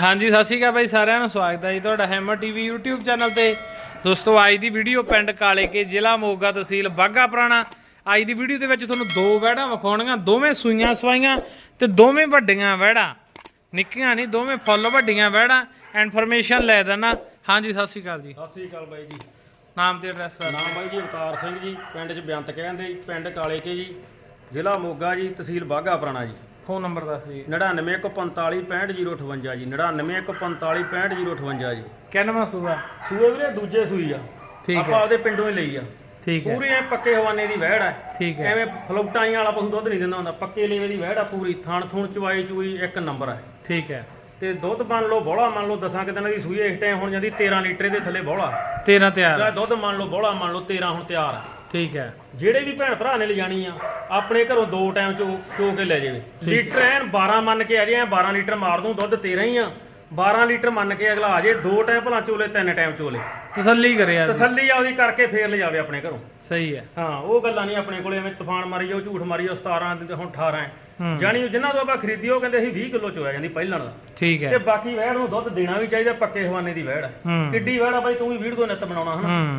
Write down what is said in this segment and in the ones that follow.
ਹਾਂਜੀ ਸਤਿ ਸ਼੍ਰੀ ਅਕਾਲ ਬਾਈ ਸਾਰਿਆਂ ਨੂੰ ਸਵਾਗਤ ਹੈ ਜੀ ਤੁਹਾਡਾ ਹੈਮਰ ਟੀਵੀ YouTube ਚੈਨਲ ਤੇ। ਦੋਸਤੋ ਅੱਜ ਦੀ ਵੀਡੀਓ ਪਿੰਡ ਕਾਲੇ ਕੇ ਜ਼ਿਲ੍ਹਾ ਮੋਗਾ ਤਹਿਸੀਲ ਬਾਗਾ ਪੁਰਾਣਾ। ਅੱਜ ਦੀ ਵੀਡੀਓ ਦੇ ਵਿੱਚ ਤੁਹਾਨੂੰ ਦੋ ਵਹਿੜਾਂ ਵਿਖਾਉਣੀਆਂ ਦੋਵੇਂ ਸੂਈਆਂ ਸਵਾਈਆਂ ਤੇ ਦੋਵੇਂ ਵੱਡੀਆਂ ਵਹਿੜਾਂ। ਨਿੱਕੀਆਂ ਨਹੀਂ ਦੋਵੇਂ ਫੁੱਲ ਵੱਡੀਆਂ ਵਹਿੜਾਂ। ਇਨਫੋਰਮੇਸ਼ਨ ਲੈ ਦੇਣਾ ਹਾਂਜੀ ਸਤਿ ਸ਼੍ਰੀ ਅਕਾਲ ਜੀ। ਸਤਿ ਸ੍ਰੀ ਅਕਾਲ ਬਾਈ ਜੀ। ਨਾਮ ਤੇ ਐਡਰੈਸ ਨਾਮ ਬਾਈ ਜੀ ਅਵਤਾਰ ਸਿੰਘ ਜੀ ਪਿੰਡ 'ਚ ਬੇਅੰਤ ਕਹਿੰਦੇ ਜੀ ਪਿੰਡ ਕਾਲੇ ਕੇ ਜੀ ਜ਼ਿਲ੍ਹਾ ਮੋਗਾ ਜੀ ਤਹਿਸੀਲ ਬਾਘਾ ਪੁਰਾਣਾ ਜੀ। ਫੋਨ ਨੰਬਰ ਦੱਸ ਜੀ। 9915455058 ਜੀ 9915455058 ਜੀ। ਕਿੰਨਵਾਂ ਸੂਆ? ਸੂਏ ਵੀਰੇ ਦੂਜੇ ਸੂਈ ਆ। ਠੀਕ ਹੈ। ਆਪਾਂ ਉਹਦੇ ਪਿੰਡੋਂ ਹੀ ਲਈ ਆ। ਠੀਕ ਹੈ। ਪੂਰੀ ਐ ਪੱਕੇ ਹਵਾਨੇ ਦੀ ਵਹਿੜ ਹੈ ਠੀਕ ਹੈ। ਐਵੇਂ ਫਲੋਟਾਈਆਂ ਵਾਲਾ ਪਸ਼ੂ ਦੁੱਧ ਨਹੀਂ ਦਿੰਦਾ ਹੁੰਦਾ। ਪੱਕੇ ਲੇਵੇ ਦੀ ਵਹਿੜ ਆ ਪੂਰੀ। ਥਣ ਥੁਣ ਚਵਾਈ ਚੂਈ ਇੱਕ ਨੰਬਰ ਹੈ ਠੀਕ ਹੈ। ਤੇ ਦੁੱਧ ਮੰਨ ਲਓ ਬੋਲਾ ਮੰਨ ਲਓ ਦਸਾਂ ਕਿ ਦਿਨਾਂ ਦੀ ਸੂਈ ਇਸ ਟਾਈਮ ਹੁਣ ਜਾਂਦੀ 13 ਲੀਟਰ ਦੇ ਥੱਲੇ ਬੋਲਾ 13 ਤਿਆਰ ਜਾਂ ਦੁੱਧ ਮੰਨ ਲਓ ਬੋਲਾ ਮੰਨ ਲਓ 13 ਹੁਣ ਤਿਆਰ ਆ। ਠੀਕ ਹੈ। ਜਿਹੜੇ ਵੀ ਭੈਣ ਭਰਾ ਨੇ ਲਿਜਾਣੀ ਆ ਆਪਣੇ ਘਰੋਂ ਦੋ ਟਾਈਮ ਚੋ ਚੋ ਕੇ ਲੈ ਜਾਵੇ। ਲੀਟਰ ਐਨ 12 ਮੰਨ ਕੇ ਆ ਜੇ ਐਂ 12 ਲੀਟਰ ਮਾਰ ਦੂੰ ਦੁੱਧ 13 ਹੀ ਆ। 12 ਲੀਟਰ ਮੰਨ ਕੇ ਅਗਲਾ ਆ ਜੇ ਦੋ ਟਾਈਮ ਭਲਾ ਚੋਲੇ ਤਿੰਨ ਟਾਈਮ ਚੋਲੇ। ਤਸੱਲੀ ਕਰਿਆ ਜੀ। ਤਸੱਲੀ ਆਪਦੀ ਕਰਕੇ ਫੇਰ ਲਿਜਾਵੇ ਆਪਣੇ ਘਰੋਂ। ਸਹੀ ਹੈ। ਹਾਂ ਉਹ ਗੱਲਾਂ ਨਹੀਂ ਆਪਣੇ ਕੋਲੇ ਐਵੇਂ ਤੂਫਾਨ ਮਾਰੀ ਜਾਓ ਝੂਠ ਮਾਰੀ ਜਾਓ 17 ਦਿਨ ਤੇ ਹੁਣ 18 ਹੈ। ਹੂੰ। ਜਾਣੀ ਜਿਨ੍ਹਾਂ ਤੋਂ ਆਪਾਂ ਖਰੀਦੀ ਉਹ ਕਹਿੰਦੇ ਅਸੀਂ 20 ਕਿਲੋ ਚੋਇਆ ਜਾਂਦੀ ਪਹਿਲਾਂ ਦਾ। ਠੀਕ ਹੈ। ਤੇ ਬਾਕੀ ਵਹਿੜ ਨੂੰ ਦੁੱਧ ਦੇਣਾ ਵੀ ਚਾਹੀਦਾ ਪੱਕੇ ਹਵਾਨੇ ਦੀ ਵਹਿੜ ਆ। ਕਿੱਡੀ ਵਹਿੜ ਆ ਬਾਈ ਤੂੰ ਵੀ ਵੀਡੀਓ ਨਿੱਤ ਬਣਾਉਣਾ ਹਨਾ?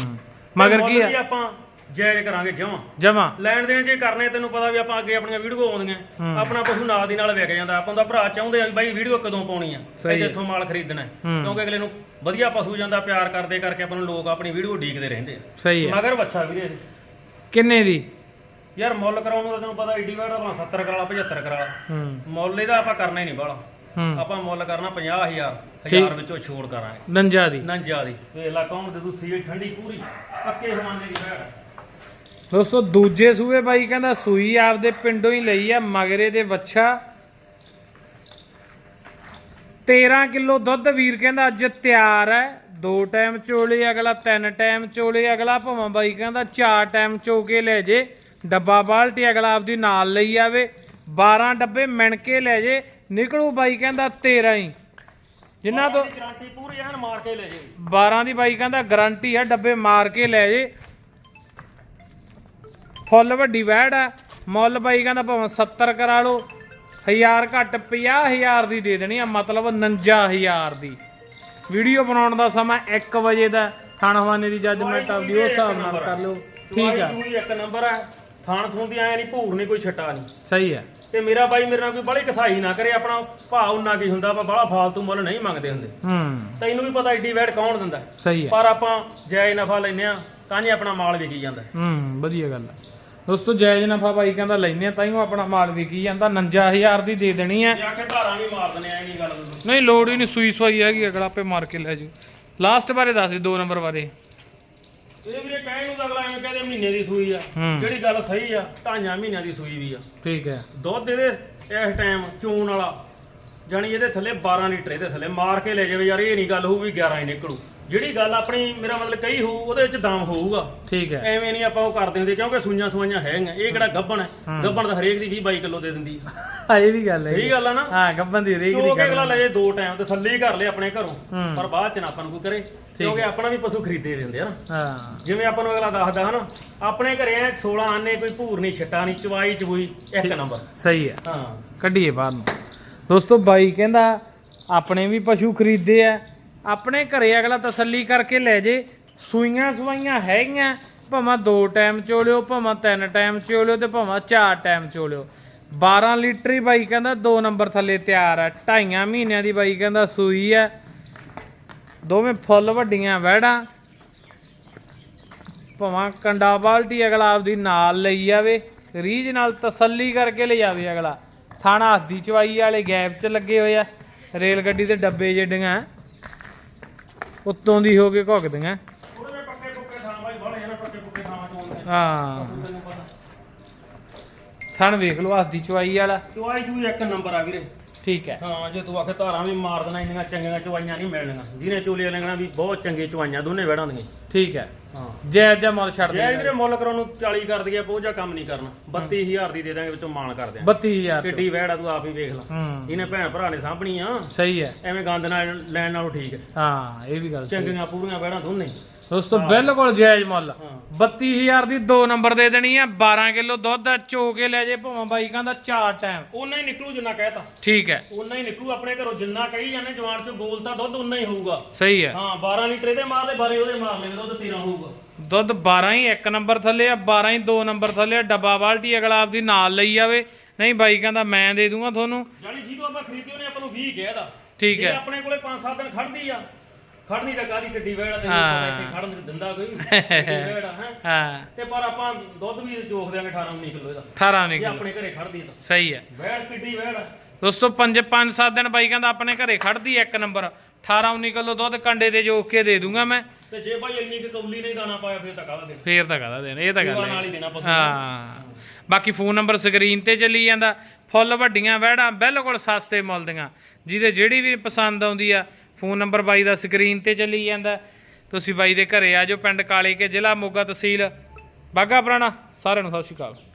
ਮਗਰ ਕੀ ਆਪਾਂ ਜਾਇਜ਼ ਕਰਾਂਗੇ ਜਮਾਂ। ਜਮਾ। ਲੈਣ ਦੇਣ ਜੇ ਕਰਨੇ ਤੈਨੂੰ ਪਤਾ ਵੀ ਆਪਾਂ ਅੱਗੇ ਆਪਣੀਆਂ ਵੀਡੀਓ ਆਉਂਦੀਆਂ ਆਪਣਾ ਪਸ਼ੂ ਨਾਲ ਦੀ ਨਾਲ ਵਿਕ ਜਾਂਦਾ। ਆਪਾਂ ਦਾ ਭਰਾ ਚਾਹੁੰਦੇ ਆ ਵੀ ਬਾਈ ਵੀਡੀਓ ਕਦੋਂ ਪਾਉਣੀ ਆ? ਤੇ। ਇੱਥੋਂ ਮਾਲ ਖਰੀਦਣਾ। ਕਿਉਂਕਿ ਅਗਲੇ ਨੂੰ ਵਧੀਆ ਪਸ਼ੂ ਜਾਂਦਾ ਪਿਆਰ ਕਰਦੇ ਕਰਕੇ ਆਪਾਂ ਨੂੰ ਲੋਕ ਆਪਣੀ ਵੀਡੀਓ ਡੀਕਦੇ ਰਹਿੰਦੇ ਆ। ਸਹੀ ਹੈ। ਮਗਰ ਬੱਚਾ ਵੀਰੇ। ਕਿੰਨੇ ਦੀ? ਯਾਰ ਮੁੱਲ ਕਰਾਉਣ ਨੂੰ ਤੈਨੂੰ ਪਤਾ ਈਡੀ ਵਾੜਾ ਆਪਣਾ 70 ਕਰਾਲਾ 75 ਕਰਾਲਾ ਹੂੰ। ਮੁੱਲ ਇਹਦਾ ਆਪਾਂ ਕਰਨਾ ਹੀ ਨਹੀਂ ਬਾਲਾ ਆਪਾਂ ਮੁੱਲ ਕਰਨਾ 50000 ਠੀਕ। ਹਜ਼ਾਰ ਵਿੱਚੋਂ ਛੋੜ ਕਰਾਂਗੇ। ਨੰਜਾ ਦੀ। ਨੰਜਾ ਦੀ। ਵੇਖ ਲਾ ਕੌਣ ਦੇ ਤੂੰ ਸੀਲ ਠੰਡੀ ਪੂਰੀ। ਪੱਕੇ ਹਵਾਨੇ ਦੀ ਭੈੜ ਦੋਸਤੋ ਦੂਜੇ ਸੂਏ ਬਾਈ ਕਹਿੰਦਾ ਸੂਈ ਆਪਦੇ ਪਿੰਡੋਂ ਹੀ ਲਈ ਆ ਮਗਰੇ ਦੇ ਵੱਛਾ। 13 ਕਿਲੋ ਦੁੱਧ ਵੀਰ ਕਹਿੰਦਾ ਅੱਜ ਤਿਆਰ ਹੈ। ਦੋ ਟਾਈਮ ਚੋਲੇ ਅਗਲਾ ਤਿੰਨ ਟਾਈਮ ਚੋਲੇ ਅਗਲਾ ਭਾਵੇਂ ਬਾਈ ਕਹਿੰਦਾ ਚਾਰ ਟਾਈਮ ਚੋ ਕੇ ਲੈ ਜੇ। ਡੱਬਾ ਬਾਲਟੀ ਅਗਲਾ ਆਪਦੀ ਨਾਲ ਲਈ ਆਵੇ। 12 ਡੱਬੇ ਮਿਣ ਕੇ ਲੈ ਜੇ। ਨਿਕਲੂ ਬਾਈ ਕਹਿੰਦਾ 13 ਹੀ। ਜਿਨ੍ਹਾਂ ਤੋਂ ਗਾਰੰਟੀ ਪੂਰੀ ਐਨ ਮਾਰ ਕੇ ਲੈ ਜੇ। 12 ਦੀ ਬਾਈ ਕਹਿੰਦਾ ਗਾਰੰਟੀ ਆ ਡੱਬੇ ਮਾਰ ਕੇ ਲੈ ਜੇ। ਫੁੱਲ ਵੱਡੀ ਵੈੜ ਆ। ਮੁੱਲ ਬਾਈ ਕਹਿੰਦਾ ਭਾਵੇਂ 70 ਕਰਾ ਲਓ। ਹਜ਼ਾਰ ਘੱਟ 50000 ਦੀ ਦੇ ਦੇਣੀ ਆ ਮਤਲਬ 59000 ਦੀ। ਵੀਡੀਓ ਬਣਾਉਣ ਦਾ ਸਮਾਂ 1 ਵਜੇ ਦਾ। ਥਣ ਹਵਾਨੇ ਦੀ ਜੱਜਮੈਂਟ ਆਪਦੀ ਉਸ ਹਿਸਾਬ ਨਾਲ ਕਰ ਲਓ। ਠੀਕ ਆ। ਤੂੰ ਇੱਕ ਨੰਬਰ ਹੈ ਥਾਣ ਥੂਣ ਦੀ ਐ ਨਹੀਂ ਭੂਰ ਨਹੀਂ ਕੋਈ ਛੱਟਾ ਨਹੀਂ ਸਹੀ ਹੈ ਤੇ ਮੇਰਾ ਬਾਈ ਮੇਰੇ ਨਾਲ ਕੋਈ ਬੜੀ ਕਸਾਈ ਨਾ ਕਰੇ ਆਪਣਾ ਭਾਅ ਉਨਾ ਕੀ ਹੁੰਦਾ ਆਪਾਂ ਬੜਾ ਫਾਲਤੂ ਮੁੱਲ ਨਹੀਂ ਮੰਗਦੇ ਹੁੰਦੇ। ਹੂੰ। ਤੈਨੂੰ ਵੀ ਪਤਾ ਏਡੀ ਵੈਟ ਕੌਣ ਦਿੰਦਾ। ਸਹੀ ਹੈ ਪਰ ਆਪਾਂ ਜਾਇਜ਼ ਨਫਾ ਲੈਨੇ ਆ ਤਾਂ ਹੀ ਆਪਣਾ ਮਾਲ ਵਿਕੀ ਜਾਂਦਾ। ਹੂੰ ਵਧੀਆ ਗੱਲ ਆ। ਦੋਸਤੋ ਜਾਇਜ਼ ਨਫਾ ਬਾਈ ਕਹਿੰਦਾ ਲੈਨੇ ਆ ਤਾਂ ਹੀ ਉਹ ਆਪਣਾ ਮਾਲ ਵਿਕੀ ਜਾਂਦਾ। 59000 ਦੀ ਦੇ ਦੇਣੀ ਆ। ਜੇ ਆਖੇ ਧਾਰਾਂ ਵੀ ਮਾਰ ਦਨੇ ਐ ਨਹੀਂ ਗੱਲ ਨਹੀਂ ਲੋੜ ਹੀ ਨਹੀਂ ਸੂਈ ਸਵਾਈ ਹੈਗੀ ਅਗਲਾ ਆਪੇ ਮਾਰ ਕੇ ਲੈ ਜੂ। ਲਾਸਟ ਬਾਰੇ ਦੱਸ ਦੇ ਦੋ ਨੰਬਰ ਬਾਰੇ। ਇਹ ਵੀਰੇ ਕਹਿਣ ਨੂੰ ਤਾਂ ਅਗਲਾ ਐਵੇਂ ਕਹਦੇ ਮਹੀਨੇ ਦੀ ਸੂਈ ਆ। ਹੂੰ। ਜਿਹੜੀ ਗੱਲ ਸਹੀ ਆ ਢਾਈਆਂ ਮਹੀਨਿਆਂ ਦੀ ਸੂਈ ਵੀ ਆ। ਠੀਕ ਹੈ। ਦੁੱਧ ਇਹਦੇ ਇਸ ਟਾਈਮ ਚੂਨ ਵਾਲਾ ਜਾਣੀ ਇਹਦੇ ਥੱਲੇ 12 ਲੀਟਰ ਇਹਦੇ ਥੱਲੇ ਮਾਰ ਕੇ ਲੈ ਜਾਵੇ ਯਾਰ ਇਹ ਨਹੀਂ ਗੱਲ ਹੋਊ ਵੀ 11 ਹੀ ਨਿਕਲੂ। ਜਿਹੜੀ ਗੱਲ ਆਪਣੀ ਮੇਰਾ ਮਤਲਬ ਕਹੀ ਹੋਊ ਉਹਦੇ ਵਿੱਚ ਦਮ ਹੋਊਗਾ। ਠੀਕ ਹੈ। ਐਵੇਂ ਨਹੀਂ ਆਪਾਂ ਉਹ ਕਰਦੇ ਹੁੰਦੇ ਕਿਉਂਕਿ ਸੂਈਆਂ ਸੂਈਆਂ ਹੈਗੀਆਂ। ਇਹ ਕਿਹੜਾ ਗੱਬਣ ਹੈ? ਗੱਬਣ ਤਾਂ ਹਰੇਕ ਦੀ 20 22 ਕਿਲੋ ਦੇ ਦਿੰਦੀ ਆ। ਇਹ ਵੀ ਗੱਲ ਹੈ। ਸਹੀ ਗੱਲ ਆ ਨਾ? ਹਾਂ ਗੱਬਨ ਦੀ ਰੇਗ ਦੀ ਗੱਲ ਅਗਲਾ ਲੈ ਜੇ ਦੋ ਟਾਈਮ ਤੇ ਥੱਲੇ ਹੀ ਕਰ ਲਏ ਆਪਣੇ ਘਰੋਂ। ਪਰ ਬਾਅਦ ਚ ਨਾ ਆਪਾਂ ਨੂੰ ਕੋਈ ਕਰੇ। ਕਿਉਂਕਿ ਆਪਣਾ ਵੀ ਪਸ਼ੂ ਖਰੀਦੇ ਦਿੰਦੇ ਆ ਨਾ। ਹਾਂ। ਜਿਵੇਂ ਆਪਾਂ ਨੂੰ ਅਗਲਾ ਦੱਸਦਾ ਹਨਾ ਆਪਣੇ ਘਰੇ ਐ 16 ਆਨੇ ਕੋਈ ਭੂਰ ਨਹੀਂ ਛੱਟਾ ਨਹੀਂ ਚਵਾਈ ਚਬੂਈ ਇੱਕ ਨੰਬਰ ਸਹੀ ਹੈ। ਹਾਂ। ਕੱਢੀਏ ਬਾਹਰ ਨੂੰ। ਦੋਸਤੋ ਬਾਈ ਕਹਿੰਦਾ ਆਪਣੇ ਵੀ ਪਸ਼ੂ ਖਰੀਦੇ ਆ ਆਪਣੇ ਘਰੇ ਅਗਲਾ ਤਸੱਲੀ ਕਰਕੇ ਲੈ ਜੇ। ਸੂਈਆਂ ਸਵਾਈਆਂ ਹੈਗੀਆਂ, ਭਾਵੇਂ ਦੋ ਟਾਈਮ ਚੋਲਿਓ, ਭਾਵੇਂ ਤਿੰਨ ਟਾਈਮ ਚੋਲਿਓ ਤੇ ਭਾਵੇਂ ਚਾਰ ਟਾਈਮ ਚੋਲਿਓ। 12 ਲੀਟਰ ਹੀ ਬਾਈ ਕਹਿੰਦਾ, ਦੋ ਨੰਬਰ ਥੱਲੇ ਤਿਆਰ ਆ। ਢਾਈਆਂ ਮਹੀਨਿਆਂ ਦੀ ਬਾਈ ਕਹਿੰਦਾ ਸੂਈ ਆ। ਦੋਵੇਂ ਫੁੱਲ ਵੱਡੀਆਂ ਵਹਿੜਾਂ। ਭਾਵੇਂ ਕੰਡਾ ਬਾਲਟੀ ਅਗਲਾ ਆਪਦੀ ਨਾਲ ਲਈ ਜਾਵੇ ਰੀਝ ਨਾਲ ਤਸੱਲੀ ਕਰਕੇ ਲੈ ਜਾਵੇ ਅਗਲਾ। ਥਾਣਾ ਹੱਦੀ ਚਵਾਈ ਵਾਲੇ ਗੈਪ 'ਚ ਲੱਗੇ ਹੋਏ ਆ। ਰੇਲ ਗੱਡੀ ਦੇ ਡੱਬੇ ਜਿਹੜੀਆਂ ਉੱਤੋਂ ਦੀ ਹੋ ਕੇ ਘੁੱਕਦੀਆਂ ਥੋੜੇ ਜਿਹੇ ਪੱਕੇ ਪੁੱਕੇ ਥਾਂ ਬਾਈ ਬੜੇ ਨਾ ਪੱਕੇ ਪੁੱਕੇ ਥਾਂ ਚ ਆਉਂਦੇ ਹਾਂ। ਤੈਨੂੰ ਪਤਾ। ਥਣ ਵੇਖ ਲਓ ਹੱਦੀ ਚਵਾਈ ਵਾਲਾ। ਚਵਾਈ ਚੂਈ ਇੱਕ ਨੰਬਰ ਆ ਵੀਰੇ। ਠੀਕ ਹੈ। ਹਾਂ ਜੇ ਤੂੰ ਆਖੇ ਧਾਰਾਂ ਵੀ ਮਾਰ ਦੇਣਾ ਇੰਨੀਆਂ ਚੰਗੀਆਂ ਚਵਾਈਆਂ ਨਹੀਂ ਮਿਲਣੀਆਂ। ਜਿਹਨੇ ਚੋਲੀਆਂ ਲੈਣਾ ਵੀ ਬਹੁਤ ਚੰਗੇ ਚਵਾਈਆਂ ਦੋਨੇ ਵੜਾਂ ਦੀਆਂ। ਠੀਕ ਹੈ। ਹਾਂ। ਜੈ ਜੈ ਮੁੱਲ ਛੱਡ ਜੇ ਦੇ ਵੀਰੇ ਮੁੱਲ ਕਰਾਉਣ ਨੂੰ 40 ਕਰ ਦਈਏ ਪੋਜਾ ਕੰਮ ਨਹੀਂ ਕਰਨਾ। 32000 ਦੀ ਦੇ ਦਾਂਗੇ ਵਿੱਚੋਂ ਮਾਣ ਕਰਦੇ ਆਂ 32000 ਕਿੱਡੀ ਵੈੜ ਆ ਤੂੰ ਆਪ ਹੀ ਵੇਖ ਲੈ। ਹੂੰ। ਇਹਨੇ ਭੈਣ ਭਰਾ ਨੇ ਸਾਂਭਣੀ ਆ। ਸਹੀ ਹੈ। ਐਵੇਂ ਗੰਦ ਨਾਲ ਲੈਣ ਨਾਲੋਂ ਠੀਕ ਹੈ। ਹਾਂ ਇਹ ਵੀ ਗੱਲ ਸਹੀ। ਚੰਗੀਆਂ ਪੂਰੀਆਂ ਵੈੜਾਂ ਦੋਨੇ। ਦੋਸਤੋ ਬਿਲਕੁਲ ਜਾਇਜ਼ ਮੁੱਲ। ਹਾਂ। 32000 ਦੀ 2 ਨੰਬਰ ਦੇ ਦੇਣੀ ਆ 12 ਕਿਲੋ ਦੁੱਧ ਚੋ ਕੇ ਲੈ ਜੇ ਭਾਵੇਂ ਬਾਈ ਕਹਿੰਦਾ ਚਾਰ ਟਾਈਮ ਉਹਨਾਂ ਹੀ ਨਿਕਲੂ ਜਿੰਨਾ ਕਹਿਤਾ। ਠੀਕ ਹੈ। ਉਹਨਾਂ ਹੀ ਨਿਕਲੂ ਆਪਣੇ ਘਰੋਂ ਜਿੰਨਾ ਕਹੀ ਜਾਂਦੇ ਜਵਾਨ ਚ ਬੋਲਤਾ ਦੁੱਧ ਉਨਾ ਹੀ ਹੋਊਗਾ। ਸਹੀ ਹੈ। ਹਾਂ 12 ਲੀਟਰ ਇਹਦੇ ਮਾਰ ਲੈ ਬਾਰੇ ਉਹਦੇ ਮਾਰ ਲੈ ਦੁੱਧ 13 ਹੋਊਗਾ। ਦੁੱਧ 12 ਹੀ ਇੱਕ ਨੰਬਰ ਥੱਲੇ ਆ 12 ਹੀ 2 ਨੰਬਰ ਥੱਲੇ ਆ ਡੱਬਾ ਬਾਲਟੀ ਅਗਲਾ ਆਪਦੀ ਨਾਲ ਲਈ ਜਾਵੇ। ਨਹੀਂ ਬਾਈ ਕਹਿੰਦਾ ਮੈਂ ਦੇ ਦੂੰਗਾ ਤੁਹਾਨੂੰ। ਜਾਨੀ ਜਿਹਨੂੰ ਆਪਾਂ ਖਰੀਦੀ ਉਹਨੇ ਆਪਾਂ ਨੂੰ 20 ਕਿਹਾ ਦਾ ਠੀਕ ਜੇ ਹੈ। ਆਪਣੇ ਕੋਲੇ 5-7 ਦਿਨ ਖੜਦੀ ਆ ਖੜਨੀ ਤਾਂ ਕਾਦੀ ਕਿੱਡੀ ਵੇੜ ਤੇ। ਇੱਥੇ ਖੜਨ ਨਹੀਂ ਦਿੰਦਾ ਕੋਈ। ਵੇੜ ਹੈ। ਹਾਂ। ਤੇ ਪਰ ਆਪਾਂ ਦੁੱਧ ਵੀ ਜੋਖ ਦਿਆਂਗੇ 18 19 ਕਿਲੋ ਇਹਦਾ। 18 ਜੇ ਨਿਕਲ ਆਪਣੇ ਘਰੇ ਖੜਦੀ ਤਾਂ। ਸਹੀ ਹੈ। ਵੇੜ ਕਿੱਡੀ ਵੇੜ ਦੋਸਤੋ 5 5 7 ਦਿਨ ਬਾਈ ਕਹਿੰਦਾ ਆਪਣੇ ਘਰੇ ਖੜਦੀ ਇੱਕ ਨੰਬਰ। 18 19 ਕਿਲੋ ਦੁੱਧ ਕੰਡੇ ਦੇ ਜੋਖ ਕੇ ਦੇ ਦੂੰਗਾ ਮੈਂ। ਤੇ ਜੇ ਭਾਈ ਇੰਨੀ ਕਿ ਕੌਲੀ ਨਹੀਂ ਦਾਣਾ ਪਾਇਆ ਫੇਰ ਤਾਂ ਕਾਹਦਾ ਦੇਣਾ? ਫੇਰ ਤਾਂ ਕਹਦਾ ਦੇਣ ਇਹ ਤਾਂ ਗੱਲ ਹੈ। ਨਾਲ ਹੀ ਦੇਣਾ ਪਸੂ ਹਾਂ। ਬਾਕੀ ਫੋਨ ਨੰਬਰ ਸਕਰੀਨ ਤੇ ਚੱਲੀ ਜਾਂਦਾ। ਫੁੱਲ ਵੱਡੀਆਂ ਵਹਿੜਾਂ ਬਿਲਕੁਲ ਸਸਤੇ ਮੁੱਲ ਦੀਆਂ। ਜਿਹਦੇ ਜਿਹੜੀ ਵੀ ਪਸੰਦ ਆਉਂਦੀ ਆ ਫੋਨ ਨੰਬਰ ਬਾਈ ਦਾ ਸਕਰੀਨ ਤੇ ਚੱਲੀ ਜਾਂਦਾ। ਤੁਸੀਂ ਬਾਈ ਦੇ ਘਰੇ ਆ ਜਾਓ ਪਿੰਡ ਕਾਲੇ ਕੇ ਜ਼ਿਲ੍ਹਾ ਮੋਗਾ ਤਹਿਸੀਲ। ਬਾਗਾ ਪੁਰਾਣਾ ਸਾਰਿਆਂ ਨੂੰ ਸਤਿ ਸ਼੍ਰੀ ਅਕਾਲ।